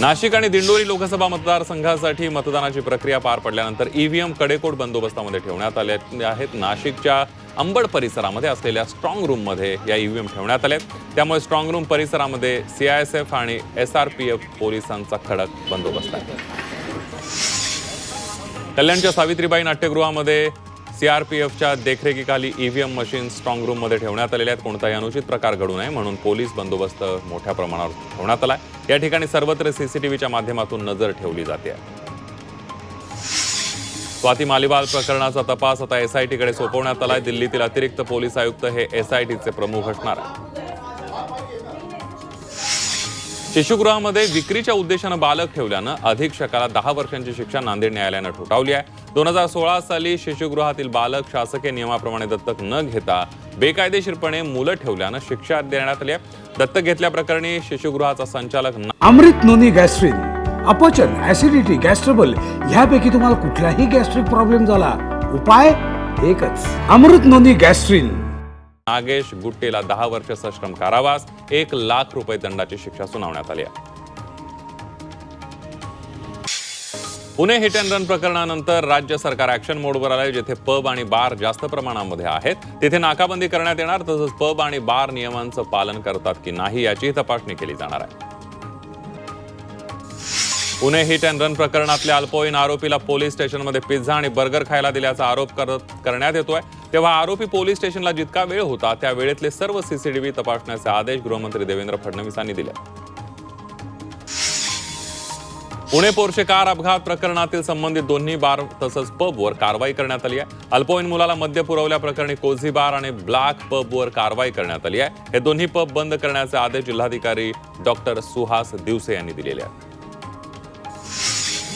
नाशिक आणि दिंडोरी लोकसभा मतदारसंघासाठी मतदानाची प्रक्रिया पार पडल्यानंतर ईव्हीएम कडेकोट बंदोबस्तामध्ये ठेवण्यात आले आहेत. नाशिकच्या अंबड परिसरामध्ये असलेल्या स्ट्रॉंग रूममध्ये या ईव्हीएम ठेवण्यात आले त्यामुळे स्ट्रॉंग रूम परिसरामध्ये सीआयएसएफ आणि एस आर पी एफ पोलिसांचा खडक बंदोबस्त आहे. कल्याणच्या सावित्रीबाई नाट्यगृहामध्ये सीआरपीएफच्या देखरेखीखाली ईव्हीएम मशीन स्ट्रॉंग रूममध्ये ठेवण्यात आलेल्या आहेत. कोणताही अनुचित प्रकार घडू नये म्हणून पोलीस बंदोबस्त मोठ्या प्रमाणावर ठेवण्यात आला या ठिकाणी सर्वत्र सीसीटीव्हीच्या माध्यमातून नजर ठेवली जाते. स्वाती मालिबाल प्रकरणाचा तपास आता एसआयटीकडे सोपवण्यात आलाय. दिल्लीतील अतिरिक्त पोलीस आयुक्त हे एसआयटीचे प्रमुख असणार आहे शिशुगृहामध्ये विक्रीच्या उद्देशानं बालक ठेवल्यानं अधीक्षकाला दहा वर्षांची शिक्षा नांदेड न्यायालयानं ठोठावली आहे. दोन हजार सोळा साली शिशुगृहातील बालक शासकीय नियमाप्रमाणे दत्तक न घेता बेकायदेशीरपणे मुलं ठेवल्यानं शिक्षा देण्यात आली आहे. दत्तक घेतल्याप्रकरणी शिशुगृहाचा संचालक अमृत नोनी गॅस्ट्रिन अपचन ऍसिडिटी गॅस्ट्रबल ह्यापैकी तुम्हाला कुठलाही गॅस्ट्रिक प्रॉब्लेम झाला. उपाय एकच. अमृत नोनी गॅस्ट्रिन. नागेश गुट्टेला दहा वर्ष सश्रम कारावास एक लाख रुपये दंडाची शिक्षा सुनावण्यात आली आहे. पुणे हिट अँड रन प्रकरणानंतर राज्य सरकार ऍक्शन मोडवर आलंय जिथे पब आणि बार जास्त प्रमाणामध्ये आहेत. तिथे नाकाबंदी करण्यात येणार तसंच पब आणि बार नियमांचं पालन करतात की नाही याचीही तपासणी केली जाणार आहे. पुणे हिट अँड रन प्रकरणातल्या अल्पवयीन आरोपीला पोलीस स्टेशनमध्ये पिझ्झा आणि बर्गर खायला दिल्याचा आरोप करत करण्यात येतोय. तेव्हा आरोपी पोलीस स्टेशनला जितका वेळ होता त्या वेळेतले सर्व सीसीटीव्ही तपासण्याचे आदेश गृहमंत्री देवेंद्र फडणवीसांनी दिले. पुणे पोर्शे कार अपघात प्रकरणातील संबंधित दोन्ही बार तसंच पबवर कारवाई करण्यात आली आहे. अल्पवयीन मुलाला मद्य पुरवल्याप्रकरणी कोझी बार आणि ब्लॅक पबवर कारवाई करण्यात आली आहे. हे दोन्ही पब बंद करण्याचे आदेश जिल्हाधिकारी डॉक्टर सुहास दिवसे यांनी दिलेले आहेत.